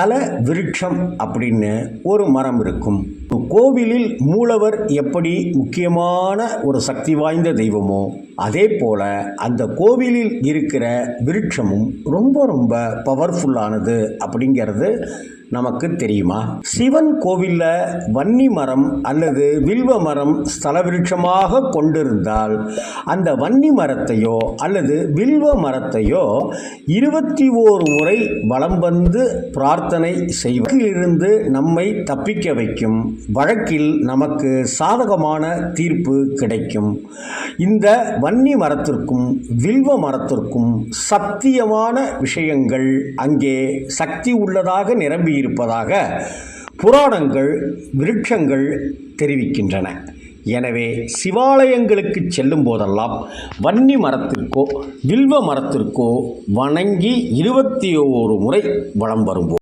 தல விருட்சம் அப்படின்னு ஒரு மரம் இருக்கும். கோவிலில் மூலவர் எப்படி முக்கியமான ஒரு சக்தி வாய்ந்த தெய்வமோ அதே போல அந்த கோவிலில் இருக்கிற விருட்சமும் ரொம்ப ரொம்ப பவர்ஃபுல்லானது அப்படிங்கிறது நமக்கு தெரியுமா? சிவன் கோவிலில் வன்னி மரம் அல்லது வில்வ மரம் ஸ்தலவிருட்சமாக கொண்டிருந்தால் அந்த வன்னி மரத்தையோ அல்லது வில்வ மரத்தையோ இருபத்தி ஓரு முறை வலம் வந்து பிரார்த்தனை செய்வதிலிருந்து நம்மை தப்பிக்க வைக்கும். வழக்கில் நமக்கு சாதகமான தீர்ப்பு கிடைக்கும். இந்த வன்னி மரத்திற்கும் வில்வ மரத்திற்கும் சத்தியமான விஷயங்கள் அங்கே சக்தி உள்ளதாக நிரம்பி இருப்பதாக புராணங்கள் விருட்சங்கள் தெரிவிக்கின்றன. எனவே சிவாலயங்களுக்கு செல்லும் போதெல்லாம் வன்னி மரத்திற்கோ வில்வ மரத்திற்கோ வணங்கி இருபத்தி ஓரு முறை வலம் வரும்போது